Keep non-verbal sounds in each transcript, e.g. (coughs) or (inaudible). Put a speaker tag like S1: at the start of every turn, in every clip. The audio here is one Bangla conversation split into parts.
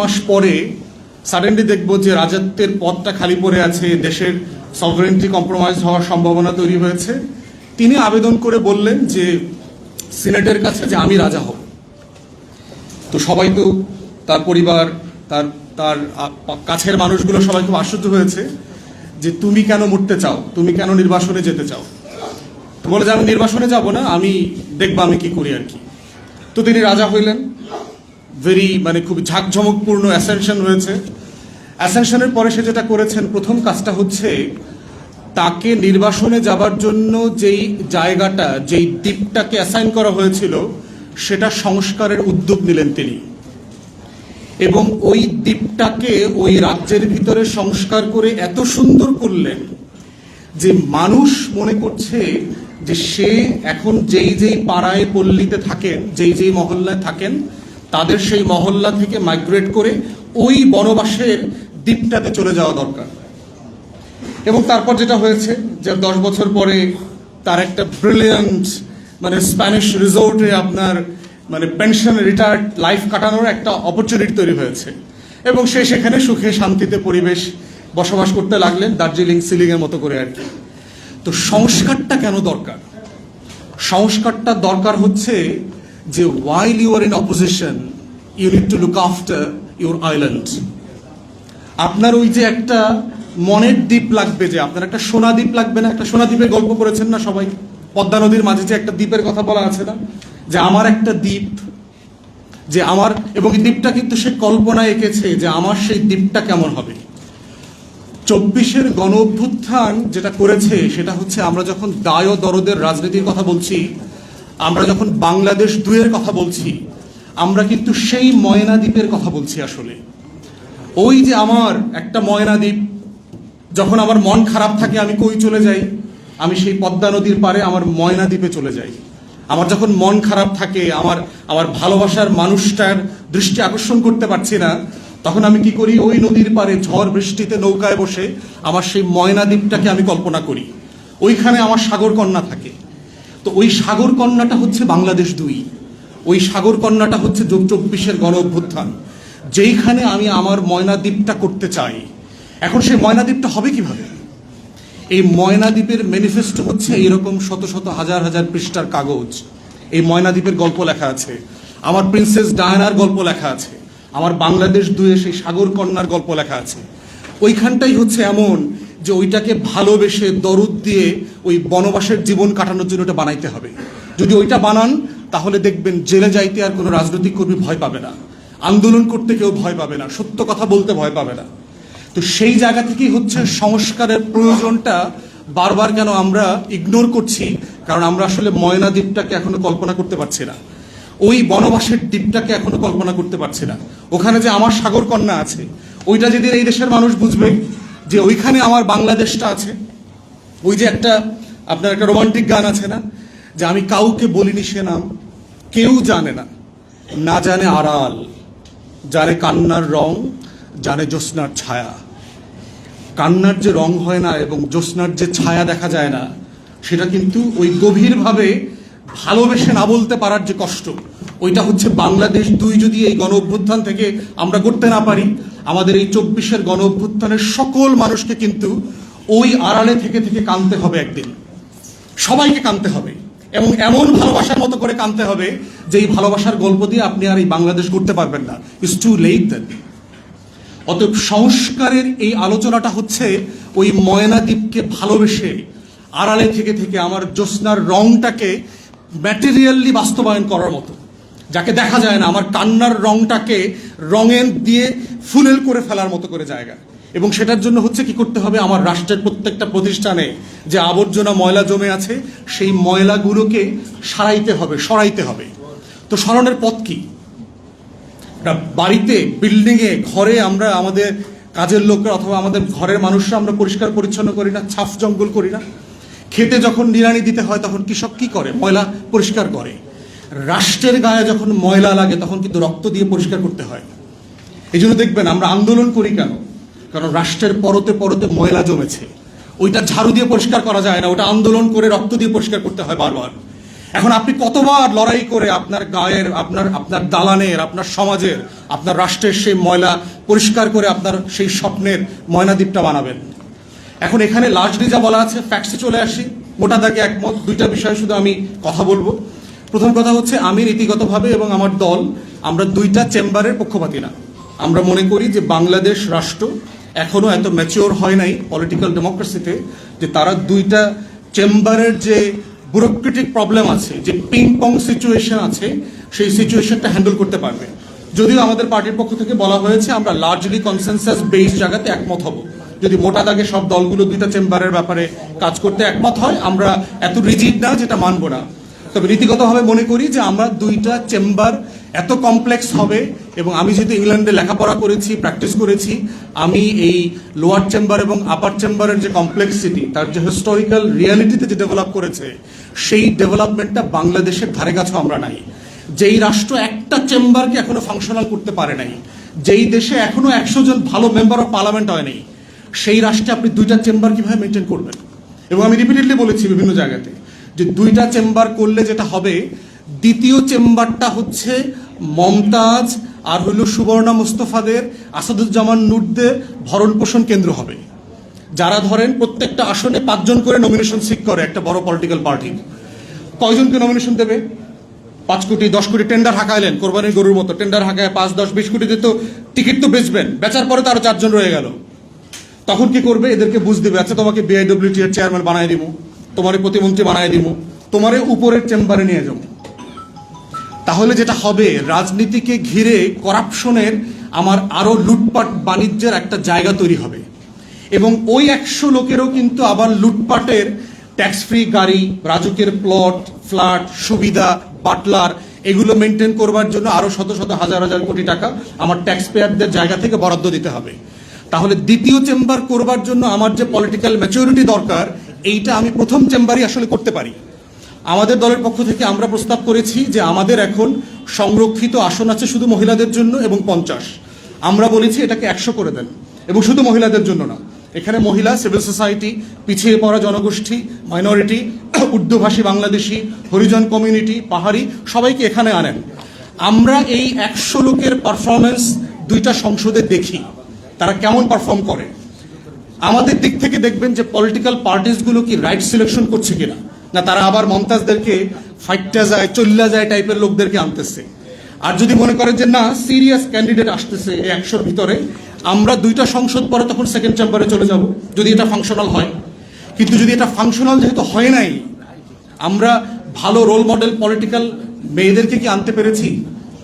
S1: মাস পরে সাডেনলি দেখব যে রাজত্বের পদটা খালি পড়ে আছে, দেশের সভারেন্টি কম্প্রোমাইজ হওয়ার সম্ভাবনা তৈরি হয়েছে। তিনি আবেদন করে বললেন যে সিনেটের কাছে যে আমি রাজা হব। তো সবাই তো তার পরিবার, তার তার কাছের মানুষগুলো সবাই খুব আশ্চর্য হয়েছে যে তুমি কেন মরতে চাও? তুমি কেন নির্বাসনে যেতে চাও? বলে যে, আমি নির্বাসনে যাব না, আমি দেখব আমি কি করি আর কি। তো তিনি রাজা হইলেন। ভেরি মানে খুব ঝাঁকঝমকপূর্ণ অ্যাসেনশন হয়েছে। অ্যাসেনশনের পরে সে যেটা করেছেন, প্রথম কাজটা হচ্ছে তাকে নির্বাসনে যাবার জন্য যেই জায়গাটা, যেই দ্বীপটাকে অ্যাসাইন করা হয়েছিল, সেটা সংস্কারের উদ্যোগ নিলেন তিনি। এবং ওই দ্বীপটাকে ওই রাজ্যের ভিতরে সংস্কার করে এত সুন্দর করলেন যে মানুষ মনে করছে যে সে এখন যেই যেই পাড়ায় পল্লীতে থাকেন, যেই যেই মহল্লায় থাকেন তাদের সেই মহল্লা থেকে মাইগ্রেট করে ওই বনবাসের দ্বীপটাতে চলে যাওয়া দরকার। এবং তারপর যেটা হয়েছে যে দশ বছর পরে তার একটা ব্রিলিয়ান্ট মানে স্প্যানিশ রিসোর্টে আপনার মানে পেনশন রিটায়ার্ড লাইফ কাটানোর একটা অপরচুনিটি তৈরি হয়েছে। এবং সে সেখানে সুখে শান্তিতে পরিবেশ বসবাস করতে লাগলেন দার্জিলিং সিলিং এর মতো করে আর কি। তো সংস্কারটা কেন দরকার? সংস্কারটা দরকার হচ্ছে যে while you are in opposition you need to look after your island আপনার ওই যে একটা মনের দ্বীপ লাগবে যে, আপনার একটা সোনা দ্বীপ লাগবে না, একটা সোনা দ্বীপের গল্প করেছেন না সবাই? পদ্মা নদীর মাঝে যে একটা দ্বীপের কথা বলা আছে না? যে আমার একটা দ্বীপ, যে আমার, এবং দ্বীপটা কিন্তু সে কল্পনা এঁকেছে যে আমার সেই দ্বীপটা কেমন হবে। চব্বিশের গণ অভ্যুত্থান যেটা করেছে, সেটা হচ্ছে আমরা যখন দায় ও দরদের রাজনীতির কথা বলছি আমরা যখন বাংলাদেশ দুয়ের কথা বলছি, আমরা কিন্তু সেই ময়না দ্বীপের কথা বলছি আসলে। ওই যে আমার একটা ময়না দ্বীপ, যখন আমার মন খারাপ থাকে, আমি কই চলে যাই? আমি সেই পদ্মা নদীর পারে আমার ময়না দ্বীপে চলে যাই। আমার যখন মন খারাপ থাকে, আমার আমার ভালোবাসার মানুষটার দৃষ্টি আকর্ষণ করতে পারছি না, তখন আমি কি করি? ওই নদীর পারে ঝড় বৃষ্টিতে নৌকায় বসে আমার সেই ময়না দ্বীপটাকে আমি কল্পনা করি। ওইখানে আমার সাগর কন্যা থাকে। তো ওই সাগর কন্যাটা হচ্ছে বাংলাদেশ দুই। ওই সাগর কন্যাটা হচ্ছে যোগ চব্বিশের গণ অভ্যুত্থান। যেইখানে আমি আমার ময়নাদ্বীপটা করতে চাই। এখন সেই ময়নাদ্বীপটা হবে কীভাবে? এই ময়নাদ্বীপের ম্যানিফেস্টো হচ্ছে এরকম শত শত হাজার হাজার পৃষ্ঠার কাগজ। এই ময়নাদ্বীপের গল্প লেখা আছে। আমার প্রিন্সেস ডায়ানার গল্প লেখা আছে। আমার বাংলাদেশ দুয়ে সেই সাগর কন্যার গল্প লেখা আছে। ওইখানটাই হচ্ছে এমন যে ওইটাকে ভালোবেসে দরদ দিয়ে ওই বনবাসের জীবন কাটানোর জন্য ওটা বানাইতে হবে। যদি ওইটা বানান, তাহলে দেখবেন জেলে যাইতে আর কোনো রাজনৈতিক কর্মী ভয় পাবে না। আন্দোলন করতে কেউ ভয় পাবে না, সত্য কথা বলতে ভয় পাবে না। তো সেই জায়গা থেকেই হচ্ছে সংস্কারের প্রয়োজনটা বারবার কেন আমরা ইগনোর করছি, কারণ আমরা আসলে ময়না দ্বীপটাকে এখনও কল্পনা করতে পারছি না। ওই বনবাসের দ্বীপটাকে এখনও কল্পনা করতে পারছি না। ওখানে যে আমার সাগর কন্যা আছে, ওইটা যেদিন এই দেশের মানুষ বুঝবে যে ওইখানে আমার বাংলাদেশটা আছে। ওই যে একটা, আপনার একটা রোমান্টিক গান আছে না? যে আমি কাউকে বলিনি সে নাম, কেউ জানে না। না জানে আড়াল, জানে কান্নার রং, জানে জ্যোৎস্নার ছায়া। কান্নার যে রং হয় না এবং জ্যোৎস্নার যে ছায়া দেখা যায় না, সেটা কিন্তু ওই গভীরভাবে ভালোবেসে না বলতে পারার যে কষ্ট ওইটা হচ্ছে বাংলাদেশ দুই যদি এই গণ অভ্যুত্থান থেকে আমরা করতে না পারি, আমাদের এই চব্বিশের গণ অভ্যুত্থানের সকল মানুষকে কিন্তু ওই আড়ালে থেকে থেকে কানতে হবে একদিন। সবাইকে কানতে হবে। এবং এমন ভালোবাসার মতো করে কানতে হবে যে এই ভালোবাসার গল্প দিয়ে আপনি আর এই বাংলাদেশ করতে পারবেন না। ইটস টু লেট দেন অতএব সংস্কারের এই আলোচনাটা হচ্ছে ওই ময়নাদ্বীপকে ভালোবেসে আড়ালে থেকে থেকে আমার জ্যোৎস্নার রংটাকে ম্যাটেরিয়ালি বাস্তবায়ন করার মতো। যাকে দেখা যায় না, আমার কান্নার রংটাকে রঙের দিয়ে ফুলেল করে ফেলার মতো করে জায়গা। এবং সেটার জন্য হচ্ছে কি করতে হবে, আমার রাষ্ট্রের প্রত্যেকটা প্রতিষ্ঠানে যে আবর্জনা ময়লা জমে আছে, সেই ময়লাগুলোকে সারাইতে হবে, সরাইতে হবে। তো সরানোর পথ কি? বাড়িতে, বিল্ডিংয়ে, ঘরে আমরা আমাদের কাজের লোকরা অথবা আমাদের ঘরের মানুষরা আমরা পরিষ্কার পরিচ্ছন্ন করি না, ছাফ জঙ্গল করি না। খেতে যখন নিড়ানি দিতে হয়, তখন কৃষক কি করে? ময়লা পরিষ্কার করে। রাষ্ট্রের গায়ে যখন ময়লা লাগে, তখন কিন্তু রক্ত দিয়ে পরিষ্কার করতে হয়। এই জন্য দেখবেন, আমরা আন্দোলন করি কেন? কারণ রাষ্ট্রের পরতে পরতে ময়লা জমেছে। ওইটা ঝাড়ু দিয়ে পরিষ্কার করা যায় না, ওটা আন্দোলন করে রক্ত দিয়ে পরিষ্কার করতে হয় বারবার। এখন আপনি কতবার লড়াই করে আপনার গায়ের, আপনার আপনার দালানের, আপনার সমাজের, আপনার রাষ্ট্রের সেই ময়লা পরিষ্কার করে আপনার সেই স্বপ্নের ময়নাদ্বীপটা বানাবেন? এখন এখানে লার্জলি যা বলা আছে ফ্যাক্টসে চলে আসি। মোটা দাগে একমত, দুইটা বিষয়ে শুধু আমি কথা বলব। প্রথম কথা হচ্ছে আমি নীতিগতভাবে এবং আমার দল, আমরা দুইটা চেম্বারের পক্ষপাতী না। আমরা মনে করি যে বাংলাদেশ রাষ্ট্র এখনও এত ম্যাচিওর হয় নাই পলিটিক্যাল ডেমোক্রেসিতে যে তারা দুইটা চেম্বারের যে ব্যুরোক্রেটিক প্রবলেম আছে, যে পিং পং সিচুয়েশন আছে, সেই সিচুয়েশনটা হ্যান্ডেল করতে পারবে। যদিও আমাদের পার্টির পক্ষ থেকে বলা হয়েছে আমরা লার্জলি কনসেনসাস বেস জায়গাতে একমত হব। যদি মোটা দাগে সব দলগুলো দুইটা চেম্বারের ব্যাপারে কাজ করতে একমত হয়, আমরা এত রিজিড না যেটা মানব না। তবে নীতিগতভাবে মনে করি যে আমরা দুইটা চেম্বার এত কমপ্লেক্স হবে এবং আমি যেহেতু ইংল্যান্ডে লেখাপড়া করেছি, প্র্যাকটিস করেছি, আমি এই লোয়ার চেম্বার এবং আপার চেম্বারের যে কমপ্লেক্সিটি তার যে হিস্টোরিক্যাল রিয়ালিটিতে যে ডেভেলপ করেছে, সেই ডেভেলপমেন্টটা বাংলাদেশের ধারে কাছেও আমরা নাই। যেই রাষ্ট্র একটা চেম্বারকে এখনও ফাংশনাল করতে পারে নাই, যেই দেশে এখনও একশো জন ভালো মেম্বার অফ পার্লামেন্ট হয়নি সেই রাষ্ট্রে আপনি দুইটা চেম্বার কীভাবে মেনটেন করবেন? এবং আমি রিপিটেডলি বলেছি বিভিন্ন জায়গাতে যে দুইটা চেম্বার করলে যেটা হবে, দ্বিতীয় চেম্বারটা হচ্ছে মমতাজ আর হইল সুবর্ণা মুস্তফাদের, আসাদুজ্জামান নুরদের ভরণ পোষণ কেন্দ্র হবে। যারা ধরেন প্রত্যেকটা আসনে পাঁচজন করে নমিনেশন সিক করে, একটা বড় পলিটিক্যাল পার্টি কয়জনকে নমিনেশন দেবে? পাঁচ কোটি, দশ কোটি টেন্ডার হাঁকাইলেন, কোরবানির গরুর মতো। টেন্ডার হাঁকায় পাঁচ, দশ, বিশ কোটিতে তো টিকিট তো বেচবেন। বেচার পরে তো আরও চারজন রয়ে গেল। তখন কি করবে? এদেরকে বুঝ দেবে আচ্ছা তোমাকে বিআইডব্লিউটি এর চেয়ারম্যান বানায় দিব। তোমারে প্রতিমন্ত্রী বানায় দিব তোমারে উপরের চেম্বারে নিয়ে যাব। তাহলে যেটা হবে, রাজনীতিকে ঘিরে করাপশনের আমার আরও লুটপাট বাণিজ্যের একটা জায়গা তৈরি হবে। এবং ওই একশো লোকেরও কিন্তু আবার লুটপাটের ট্যাক্স ফ্রি গাড়ি রাজুকের প্লট ফ্ল্যাট সুবিধা বাটলার এগুলো মেনটেন করবার জন্য আরও শত শত হাজার হাজার কোটি টাকা আমার ট্যাক্স পেয়ারদের জায়গা থেকে বরাদ্দ দিতে হবে। তাহলে দ্বিতীয় চেম্বার করবার জন্য আমার যে পলিটিক্যাল ম্যাচুরিটি দরকার এইটা আমি প্রথম চেম্বারই আসলে করতে পারি। আমাদের দলের পক্ষ থেকে আমরা প্রস্তাব করেছি যে আমাদের এখন সংরক্ষিত আসন আছে শুধু মহিলাদের জন্য এবং পঞ্চাশ। আমরা বলেছি এটাকে একশো করে দেন। এবং শুধু মহিলাদের জন্য না, এখানে মহিলা সিভিল সোসাইটি পিছিয়ে পড়া জনগোষ্ঠী মাইনরিটি উর্দুভাষী (coughs) বাংলাদেশি, হরিজন কমিউনিটি পাহাড়ি, সবাইকে এখানে আনেন। আমরা এই একশো লোকের পারফরমেন্স দুইটা সংসদে দেখি, তারা কেমন পারফর্ম করে। আমাদের দিক থেকে দেখবেন যে পলিটিক্যাল পার্টিসগুলো কি রাইট সিলেকশন করছে কিনা? না, তারা আবার মমতাজদেরকে ফাইটটা যায়, চল্লা যায় টাইপের লোকদেরকে আনতেছে। আর যদি মনে করেন যে না সিরিয়াস ক্যান্ডিডেট আসতেছে এই একশোর ভিতরে, আমরা দুইটা সংসদ পরে তখন সেকেন্ড চেম্বারে চলে যাব, যদি এটা ফাংশনাল হয়। কিন্তু যদি এটা ফাংশনাল যেহেতু হয় নাই, আমরা ভালো রোল মডেল পলিটিক্যাল মেয়েদেরকে কি আনতে পেরেছি?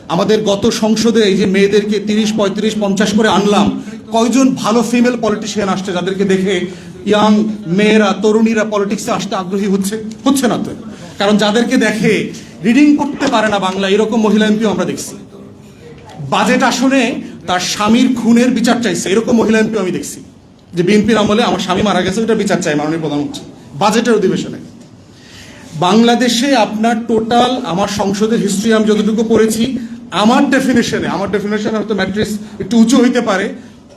S1: আমাদের গত সংসদে এই যে মেয়েদেরকে তিরিশ, পঁয়ত্রিশ, পঞ্চাশ করে আনলাম, কয়জন ভালো ফিমেল পলিটিশিয়ান আসছে যাদেরকে দেখে ইয়াং মেয়েরা, তরুণীরা পলিটিক্সে আসতে আগ্রহী হচ্ছে? হচ্ছে না তো। কারণ যাদেরকে দেখে রিডিং করতে পারে না বাংলা, এরকম মহিলা এমপিও আমরা দেখছি। বাজেট আসনে তার স্বামীর খুনের বিচার চাইছে, এরকম মহিলা এমপিও আমি দেখছি। যে বিএনপির আমলে আমার স্বামী মারা গেছে ওটা বিচার চাই মাননীয় প্রধানমন্ত্রী। বাজেটের অধিবেশনে। বাংলাদেশে আপনার টোটাল আমার সংসদের হিস্ট্রি আমি যতটুকু পড়েছি আমার ডেফিনেশনে আমার ডেফিনেশন হয়তো ম্যাট্রিক্স একটু উঁচু হইতে পারে,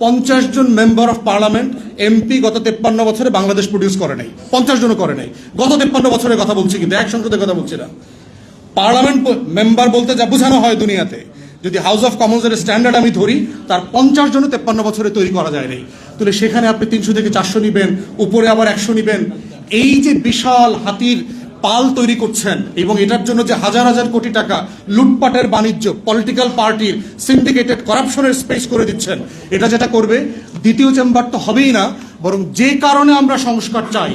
S1: পঞ্চাশ জন মেম্বার অফ পার্লামেন্ট এমপি গত তেপ্পান্ন বছরে বাংলাদেশ প্রডিউস করে নাই। পঞ্চাশ জনও করে নাই। গত তেপ্পান্ন বছরের কথা বলছি কিন্তু, এক সংসদের কথা বলছি না। পার্লামেন্ট মেম্বার বলতে যা বোঝানো হয় দুনিয়াতে, যদি হাউস অফ কমন্সের স্ট্যান্ডার্ড আমি ধরি, তার পঞ্চাশ জন তেপ্পান্ন বছরে তৈরি করা যায় নাই। তাহলে সেখানে আপনি তিনশো থেকে চারশো নিবেন, উপরে আবার একশো নিবেন। এই যে বিশাল হাতির পাল তৈরি করছেন এবং এটার জন্য যে হাজার হাজার কোটি টাকা লুটপাটের বাণিজ্য পলিটিক্যাল পার্টির সিন্ডিকেটেড করাপশনের স্পেস করে দিচ্ছেন। এটা যেটা করবে, দ্বিতীয় চেম্বার তো হবেই না, বরং যে কারণে আমরা সংস্কার চাই,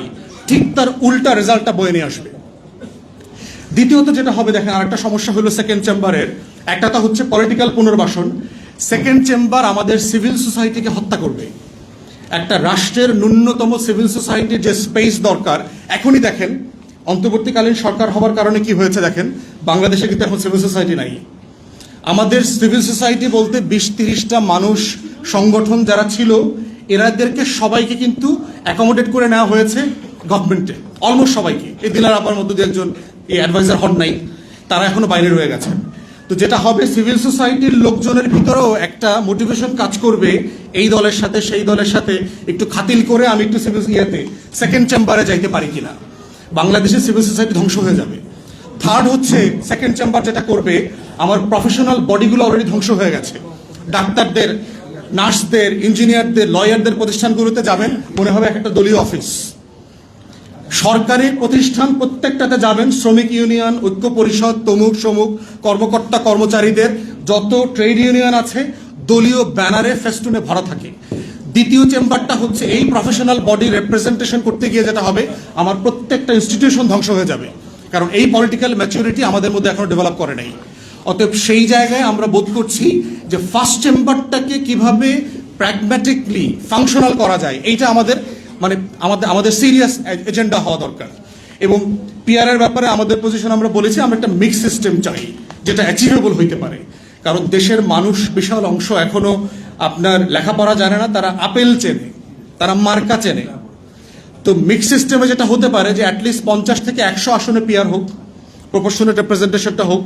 S1: ঠিক তার উল্টা রেজাল্টটা বয়ে নিয়ে আসবে। দ্বিতীয়ত যেটা হবে, দেখেন, আরেকটা সমস্যা হলো সেকেন্ড চেম্বারের একটা তো হচ্ছে পলিটিক্যাল পুনর্বাসন। সেকেন্ড চেম্বার আমাদের সিভিল সোসাইটিকে হত্যা করবে। একটা রাষ্ট্রের ন্যূনতম সিভিল সোসাইটির যে স্পেস দরকার, এখনই দেখেন অন্তর্বর্তীকালীন সরকার হওয়ার কারণে কি হয়েছে দেখেন? বাংলাদেশে কিন্তু এখন সিভিল সোসাইটি নাই। আমাদের সিভিল সোসাইটি বলতে বিশ তিরিশটা মানুষ, সংগঠন যারা ছিল, এরাদেরকে সবাইকে কিন্তু অ্যাকোমোডেট করে নেওয়া হয়েছে গভর্নমেন্টে অলমোস্ট সবাইকে। এই দিলার আপার মধ্যে দিয়ে একজন, এই অ্যাডভাইজার হন নাই। তারা এখনও বাইরে রয়ে গেছে তো যেটা হবে সিভিল সোসাইটির লোকজনের ভিতরেও একটা মোটিভেশন কাজ করবে, এই দলের সাথে, সেই দলের সাথে একটু খাতিল করে আমি একটু সিভিল ইয়েতে সেকেন্ড চেম্বারে যাইতে পারি কিনা। বাংলাদেশের সিভিল সোসাইটি ধ্বংস হয়ে যাবে। থার্ড হচ্ছে সেকেন্ড চেম্বার যেটা করবে, আমার প্রফেশনাল বডিগুলো অলরেডি ধ্বংস হয়ে গেছে। ডাক্তারদের, নার্সদের ইঞ্জিনিয়ারদের লয়ারদের প্রতিষ্ঠানগুলোতে যাবেন, মনে হবে এক একটা দলীয় অফিস সরকারি প্রতিষ্ঠান প্রত্যেকটাতে যাবেন, শ্রমিক ইউনিয়ন, ঐক্য পরিষদ, তমুক, সমুক, কর্মকর্তা, কর্মচারীদের, যত ট্রেড ইউনিয়ন আছে, দলীয় ব্যানারে ফেস্টুনে ভরা থাকে। দ্বিতীয় চেম্বারটা হচ্ছে এই প্রফেশনাল বডি রিপ্রেজেন্টেশন করতে গিয়ে যেটা হবে, আমার প্রত্যেকটা ইনস্টিটিউশন ধ্বংস হয়ে যাবে। কারণ এই পলিটিক্যাল ম্যাচুরিটি আমাদের মধ্যে এখনও ডেভেলপ করে নাই। অতএব সেই জায়গায় আমরা বোধ করছি যে ফার্স্ট চেম্বারটাকে কীভাবে প্র্যাগম্যাটিকলি ফাংশনাল করা যায়, এইটা আমাদের মানে আমাদের আমাদের সিরিয়াস এজেন্ডা হওয়া দরকার। এবং পিআর এর ব্যাপারে আমাদের পজিশন আমরা বলেছি, আমরা একটা মিক্স সিস্টেম চাই, যেটা অ্যাচিভেবল হইতে পারে। কারণ দেশের মানুষ বিশাল অংশ এখনও আপনার লেখাপড়া জানে না, তারা আপেল চেনে, তারা মার্কা চেনে। তো মিক্স সিস্টেমে যেটা হতে পারে যে অ্যাটলিস্ট পঞ্চাশ থেকে একশো আসনে পিয়ার হোক প্রপোর্শনাল রিপ্রেজেন্টেশনটা হোক,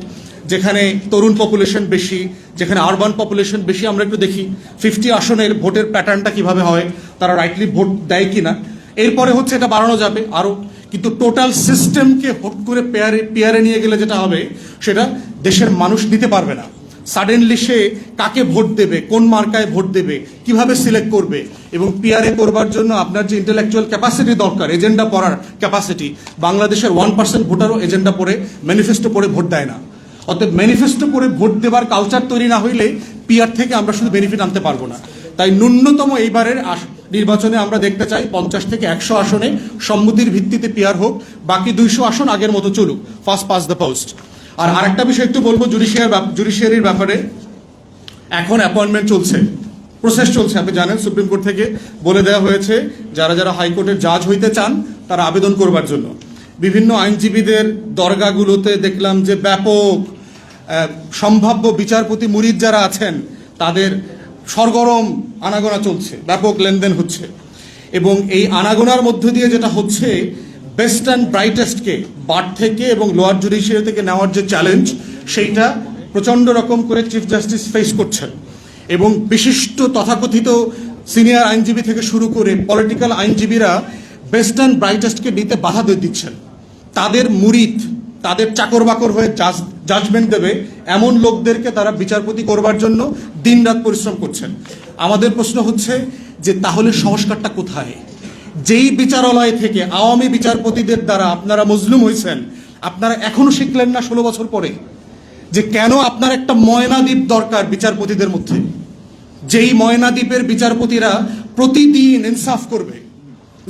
S1: যেখানে তরুণ পপুলেশন বেশি, যেখানে আরবান পপুলেশন বেশি, আমরা একটু দেখি ফিফটি আসনের ভোটের প্যাটার্নটা কীভাবে হয়, তারা রাইটলি ভোট দেয় কিনা। এরপরে হচ্ছে এটা বাড়ানো যাবে আরও কিন্তু টোটাল সিস্টেমকে হট করে পেয়ারে পেয়ারে নিয়ে গেলে যেটা হবে, সেটা দেশের মানুষ নিতে পারবে না। সাডেনলি সে কাকে ভোট দেবে, কোন মার্কায় ভোট দেবে, কীভাবে সিলেক্ট করবে এবং পিআরএ করবার জন্য আপনার যে ইন্টেলেকচুয়াল ক্যাপাসিটি দরকার এজেন্ডা পড়ার ক্যাপাসিটি বাংলাদেশের ওয়ান পার্সেন্ট ভোটারও এজেন্ডা পড়ে ম্যানিফেস্টো পড়ে ভোট দেয় না। অতএব ম্যানিফেস্টো পড়ে ভোট দেবার কালচার তৈরি না হইলে পিআর থেকে আমরা শুধু বেনিফিট আনতে পারব না। তাই ন্যূনতম এইবারের নির্বাচনে আমরা দেখতে চাই পঞ্চাশ থেকে একশো আসনে সম্মতির ভিত্তিতে পিআর হোক, বাকি দুইশো আসন আগের মতো চলুক। ফার্স্ট পাস দ্য পোস্ট আর আরেকটা বিষয় একটু বলব জুডিশিয়ার জুডিশিয়ারির ব্যাপারে। এখন অ্যাপয়েন্টমেন্ট চলছে প্রসেস চলছে, আপনি জানেন সুপ্রিম কোর্ট থেকে বলে দেওয়া হয়েছে, যারা যারা হাইকোর্টের জাজ হইতে চান, তারা আবেদন করবার জন্য। বিভিন্ন আইনজীবীদের দরগাগুলোতে দেখলাম যে ব্যাপক সম্ভাব্য বিচারপতি মুরিদ যারা আছেন, তাদের সরগরম আনাগোনা চলছে, ব্যাপক লেনদেন হচ্ছে। এবং এই আনাগোনার মধ্য দিয়ে যেটা হচ্ছে বেস্ট অ্যান্ড ব্রাইটেস্টকে বার থেকে এবং লোয়ার জুডিশিয়ারি থেকে নেওয়ার যে চ্যালেঞ্জ সেইটা প্রচণ্ড রকম করে চিফ জাস্টিস ফেস করছেন। এবং বিশিষ্ট তথাকথিত সিনিয়র আইনজীবী থেকে শুরু করে পলিটিক্যাল আইনজীবীরা বেস্ট অ্যান্ড ব্রাইটেস্টকে নিতে বাধা দিয়ে দিচ্ছেন। তাদের মুরিদ, তাদের চাকর বাকর হয়ে জাজমেন্ট দেবে এমন লোকদেরকে তারা বিচারপতি করবার জন্য দিনরাত পরিশ্রম করছেন। আমাদের প্রশ্ন হচ্ছে যে তাহলে সংস্কারটা কোথায়? যেই বিচারালয় থেকে আওয়ামী বিচারপতিদের দ্বারা আপনারা মজলুম হয়েছেন, আপনারা এখনও শিখলেন না ষোলো বছর পরে যে কেন আপনার একটা ময়নাদ্বীপ দরকার বিচারপতিদের মধ্যে। যেই ময়নাদ্বীপের বিচারপতিরা প্রতিদিন ইনসাফ করবে,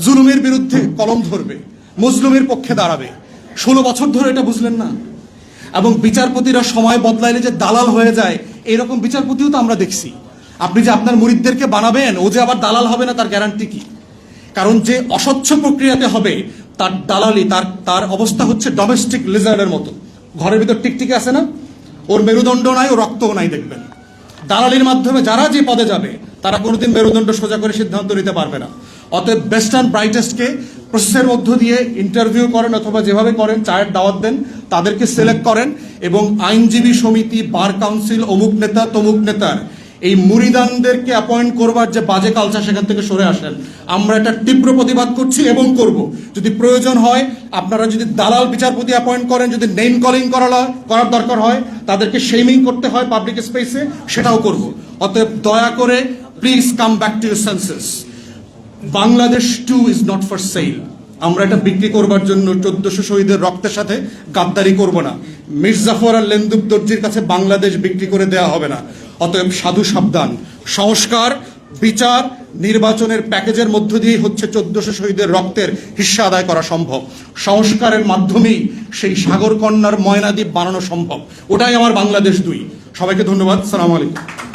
S1: জুলুমের বিরুদ্ধে কলম ধরবে, মজলুমের পক্ষে দাঁড়াবে। ষোলো বছর ধরে এটা বুঝলেন না। এবং বিচারপতিরা সময় বদলাইলে যে দালাল হয়ে যায়, এরকম বিচারপতিও তো আমরা দেখছি। আপনি যে আপনার মুরিদদেরকে বানাবেন, ও যে আবার দালাল হবে না, তার গ্যারান্টি কি? কারণ যে অস্বচ্ছ প্রক্রিয়াতে হবে, তার দালালি, তার তার অবস্থা হচ্ছে ডোমেস্টিক লিজার্ডের মতো। ঘরের ভিতর টিকটিকে আছে না? ওর মেরুদণ্ড নাই ও রক্তও নাই, দেখবেন। দালালির মাধ্যমে যারা যে পদে যাবে, তারা কোনোদিন মেরুদণ্ড সোজা করে সিদ্ধান্ত নিতে পারবে না। অতএব বেস্ট অ্যান্ড ব্রাইটেস্টকে প্রসেসের মধ্য দিয়ে ইন্টারভিউ করেন অথবা যেভাবে করেন, চায়ের দাওয়াত দেন, তাদেরকে সিলেক্ট করেন এবং আইনজীবী সমিতি বার কাউন্সিল অমুক নেতা, তমুক নেতার এই মুরিদানদেরকে অ্যাপয়েন্ট করবার যে বাজে কালচার সেখান থেকে সরে আসেন আমরা এটা তীব্র প্রতিবাদ করছি এবং করব। যদি প্রয়োজন হয়, আপনারা যদি দালাল বিচারপতি অ্যাপয়েন্ট করেন, যদি নেম কলিং করা করার দরকার হয়, তাদেরকে শেমিং করতে হয় পাবলিক স্পেসে সেটাও করব। অতএব দয়া করে please come back to your senses Bangladesh too is not for sale আমরা এটা বিক্রি করবার জন্য চোদ্দশো শহীদের রক্তের সাথে গাদ্দারি করব না। মির্জাফর আর লেন্দুব দর্জির কাছে বাংলাদেশ বিক্রি করে দেওয়া হবে না। অতএব সাধু সাবধান। সংস্কার, বিচার, নির্বাচনের প্যাকেজের মধ্য দিয়েই হচ্ছে চোদ্দশো শহীদের রক্তের হিস্সা আদায় করা সম্ভব। সংস্কারের মাধ্যমেই সেই সাগর কন্যার ময়নাদ্বীপ বানানো সম্ভব। ওটাই আমার বাংলাদেশ দুই। সবাইকে ধন্যবাদ। সালাম আলাইকুম।